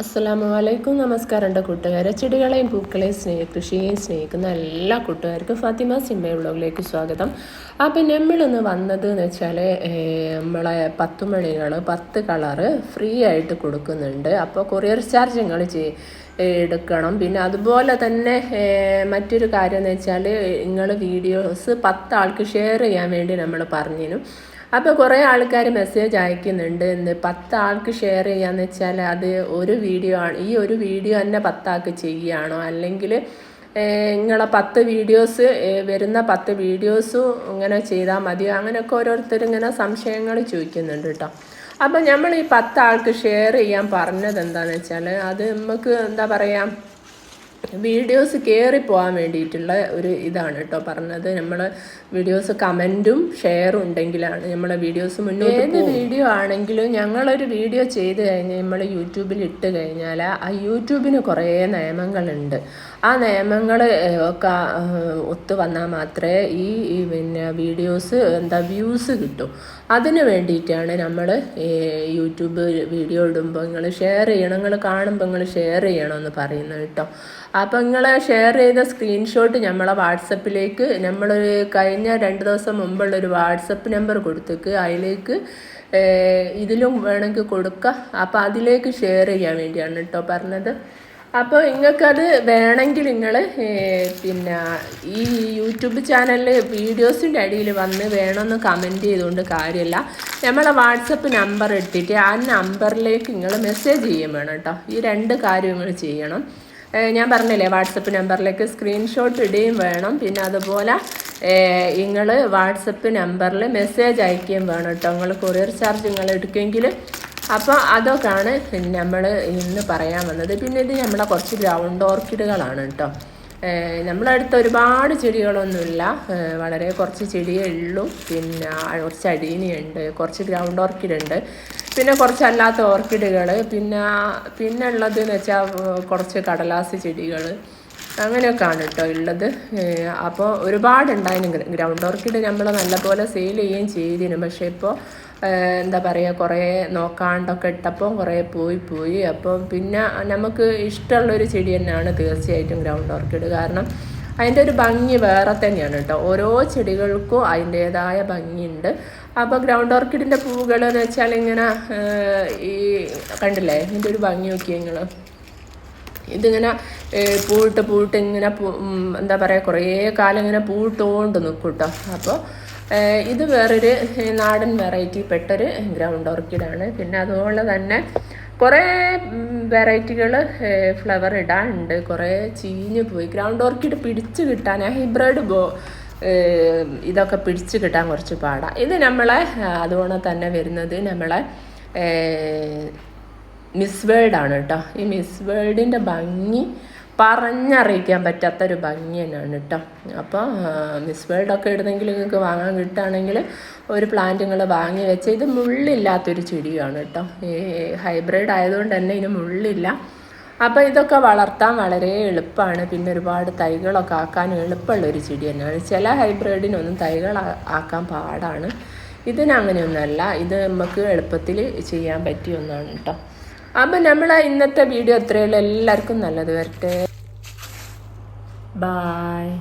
അസ്സലാമു വലൈക്കും നമസ്കാരം എന്റെ കൂട്ടുകാരെ. ചെടികളെയും പൂക്കളെയും സ്നേഹ കൃഷിയെയും സ്നേഹിക്കുന്ന എല്ലാ കൂട്ടുകാർക്കും ഫാത്തിമ സിമ്മ സ്വാഗതം. അപ്പം നമ്മളിന്ന് വന്നത് എന്ന് വെച്ചാൽ നമ്മളെ പത്ത് മണികൾ പത്ത് കളറ് ഫ്രീ ആയിട്ട് കൊടുക്കുന്നുണ്ട്. അപ്പോൾ കൊറിയർ ചാർജ് നിങ്ങൾ എടുക്കണം. പിന്നെ അതുപോലെ തന്നെ മറ്റൊരു കാര്യം എന്ന് വെച്ചാൽ നിങ്ങൾ വീഡിയോസ് പത്താൾക്ക് ഷെയർ ചെയ്യാൻ വേണ്ടി നമ്മൾ പറഞ്ഞിരുന്നു അപ്പോൾ കുറേ ആൾക്കാർ മെസ്സേജ് അയക്കുന്നുണ്ട് എന്ന് പത്ത് ആൾക്ക് ഷെയർ ചെയ്യാന്ന് വെച്ചാൽ അത് ഒരു വീഡിയോ ആണ്. ഈ ഒരു വീഡിയോ തന്നെ പത്താൾക്ക് ചെയ്യുകയാണോ? അല്ലെങ്കിൽ നിങ്ങളെ പത്ത് വീഡിയോസ് വരുന്ന പത്ത് വീഡിയോസും ഇങ്ങനെ ചെയ്താൽ മതിയോ അങ്ങനെയൊക്കെ ഓരോരുത്തർ ഇങ്ങനെ സംശയങ്ങൾ ചോദിക്കുന്നുണ്ട് കേട്ടോ അപ്പം നമ്മൾ ഈ പത്ത് ആൾക്ക് ഷെയർ ചെയ്യാൻ പറഞ്ഞത് എന്താണെന്ന് വെച്ചാൽ അത് നമുക്ക് എന്താ പറയുക വീഡിയോസ് കയറി പോകാൻ വേണ്ടിയിട്ടുള്ള ഒരു ഇതാണ് കേട്ടോ പറഞ്ഞത്. നമ്മൾ വീഡിയോസ് കമന്റും ഷെയറും ഉണ്ടെങ്കിലാണ് നമ്മളെ വീഡിയോസ് മുന്നോട്ട് ഏത് വീഡിയോ ആണെങ്കിലും ഞങ്ങളൊരു വീഡിയോ ചെയ്ത് കഴിഞ്ഞ് നമ്മൾ യൂട്യൂബിൽ ഇട്ട് കഴിഞ്ഞാൽ ആ യൂട്യൂബിന് കുറേ നിയമങ്ങളുണ്ട്. ആ നിയമങ്ങൾ ഒക്കെ ഒത്തു വന്നാൽ മാത്രമേ ഈ ഈ പിന്നെ വീഡിയോസ് എന്താ വ്യൂസ് കിട്ടും. അതിന് വേണ്ടിയിട്ടാണ് നമ്മൾ യൂട്യൂബ് വീഡിയോ ഇടുമ്പോൾ നിങ്ങൾ ഷെയർ ചെയ്യണം. നിങ്ങൾ കാണുമ്പോൾ നിങ്ങൾ ഷെയർ ചെയ്യണമെന്ന് പറയുന്നത് കേട്ടോ. അപ്പോൾ നിങ്ങൾ ഷെയർ ചെയ്ത സ്ക്രീൻഷോട്ട് നമ്മളെ വാട്സപ്പിലേക്ക്. നമ്മളൊരു കഴിഞ്ഞ രണ്ട് ദിവസം മുമ്പുള്ളൊരു വാട്സപ്പ് നമ്പർ കൊടുത്തേക്ക്. അതിലേക്ക് ഇതിലും വേണമെങ്കിൽ കൊടുക്കുക അപ്പോൾ അതിലേക്ക് ഷെയർ ചെയ്യാൻ വേണ്ടിയാണ് കേട്ടോ പറഞ്ഞത്. അപ്പോൾ നിങ്ങൾക്കത് വേണമെങ്കിൽ നിങ്ങൾ പിന്നെ ഈ യൂട്യൂബ് ചാനലിൽ വീഡിയോസിന്റെ അടിയിൽ വന്ന് വേണമെന്ന് കമന്റ് ചെയ്തുകൊണ്ട് കാര്യമില്ല നമ്മളെ വാട്സപ്പ് നമ്പർ ഇട്ടിട്ട് ആ നമ്പറിലേക്ക് നിങ്ങൾ മെസ്സേജ് ചെയ്യും വേണം കേട്ടോ ഈ രണ്ട് കാര്യങ്ങൾ ചെയ്യണം. ഞാൻ പറഞ്ഞില്ലേ വാട്സപ്പ് നമ്പറിലേക്ക് സ്ക്രീൻഷോട്ട് ഇടുകയും വേണം. പിന്നെ അതുപോലെ നിങ്ങൾ വാട്സപ്പ് നമ്പറിൽ മെസ്സേജ് അയക്കുകയും വേണം കേട്ടോ. നിങ്ങൾ കൊറിയർ ചാർജ് നിങ്ങൾ എടുക്കുമെങ്കിൽ അപ്പോൾ അതൊക്കെയാണ് നമ്മൾ ഇന്ന് പറയാൻ വന്നത്. പിന്നെ ഇത് നമ്മളെ കുറച്ച് ഗ്രൗണ്ട് ഓർക്കിഡുകളാണ് കേട്ടോ. നമ്മളടുത്ത് ഒരുപാട് ചെടികളൊന്നുമില്ല. വളരെ കുറച്ച് ചെടിയേ ഉള്ളൂ. പിന്നെ കുറച്ച് അടീനിയുണ്ട്. കുറച്ച് ഗ്രൗണ്ട് ഓർക്കിഡ് ഉണ്ട്. പിന്നെ കുറച്ച് അല്ലാത്ത ഓർക്കിഡുകൾ പിന്നെ പിന്നെ ഉള്ളത് എന്ന് വെച്ചാൽ കുറച്ച് കടലാസ് ചെടികൾ അങ്ങനെയൊക്കെയാണ് കേട്ടോ ഉള്ളത്. അപ്പോൾ ഒരുപാടുണ്ടായിരുന്നു ഗ്രൗണ്ട് ഓർക്കിഡ് നമ്മൾ നല്ലപോലെ സെയിൽ ചെയ്യുകയും ചെയ്തിരുന്നു. പക്ഷേ ഇപ്പോൾ എന്താ പറയുക കുറേ നോക്കാണ്ടൊക്കെ ഇട്ടപ്പോൾ കുറേ പോയി പോയി. അപ്പോൾ പിന്നെ നമുക്ക് ഇഷ്ടമുള്ളൊരു ചെടി തന്നെയാണ് തീർച്ചയായിട്ടും ഗ്രൗണ്ട് ഓർക്കിഡ്. കാരണം അതിന്റെ ഒരു ഭംഗി വേറെ തന്നെയാണ് കേട്ടോ. ഓരോ ചെടികൾക്കും അതിന്റേതായ ഭംഗിയുണ്ട്. അപ്പോൾ ഗ്രൗണ്ട് ഓർക്കിഡിന്റെ പൂവുകൾ എന്ന് വെച്ചാൽ ഇങ്ങനെ ഈ കണ്ടില്ലേ? ഇതിന്റെ ഒരു ഭംഗി നോക്കിയേ നിങ്ങൾ ഇതിങ്ങനെ പൂവിട്ട് പൂവിട്ട് ഇങ്ങനെ എന്താ പറയുക കുറേ കാലം ഇങ്ങനെ പൂവിട്ടുകൊണ്ട് നിൽക്കും കേട്ടോ. അപ്പോൾ ഇത് വേറൊരു നാടൻ വെറൈറ്റി പെട്ടൊരു ഗ്രൗണ്ട് ഓർക്കിഡാണ് പിന്നെ അതുപോലെ തന്നെ കുറേ വെറൈറ്റികൾ ഫ്ലവർ ഇടാനുണ്ട് കുറേ ചീഞ്ഞ് പോയി. ഗ്രൗണ്ട് ഓർക്കിഡ് പിടിച്ച് കിട്ടാൻ ഹൈബ്രിഡ് ബോ ഇതൊക്കെ പിടിച്ച് കിട്ടാൻ കുറച്ച് പാടാണ് ഇത് നമ്മളെ അതുപോലെ തന്നെ വരുന്നത് നമ്മളെ മിസ് വേൾഡാണ് കേട്ടോ ഈ മിസ് വേൾഡിന്റെ ഭംഗി പറഞ്ഞറിയിക്കാൻ പറ്റാത്തൊരു ഭംഗി തന്നെയാണ് കേട്ടോ. അപ്പോൾ മിസ് വേൾഡ് ഒക്കെ ഇടുന്നെങ്കിൽ നിങ്ങൾക്ക് വാങ്ങാൻ കിട്ടുകയാണെങ്കിൽ ഒരു പ്ലാന്റ് നിങ്ങൾ വാങ്ങി വെച്ച് ഇത് മുള്ളില്ലാത്തൊരു ചെടിയാണ് കേട്ടോ. ഈ ഹൈബ്രിഡ് ആയതുകൊണ്ട് തന്നെ ഇതിന് മുള്ളില്ല. അപ്പോൾ ഇതൊക്കെ വളർത്താൻ വളരെ എളുപ്പമാണ്. പിന്നെ ഒരുപാട് തൈകളൊക്കെ ആക്കാൻ എളുപ്പമുള്ള ഒരു ചെടി തന്നെയാണ്. ചില ഹൈബ്രിഡിനൊന്നും തൈകൾ ആക്കാൻ പാടാണ്. ഇതിനങ്ങനെയൊന്നുമല്ല. ഇത് നമുക്ക് എളുപ്പത്തിൽ ചെയ്യാൻ പറ്റിയ ഒന്നാണ് കേട്ടോ. അപ്പം നമ്മൾ ഇന്നത്തെ വീഡിയോ അത്രയുള്ള എല്ലാവർക്കും നല്ലത് വരട്ടെ. ബായ്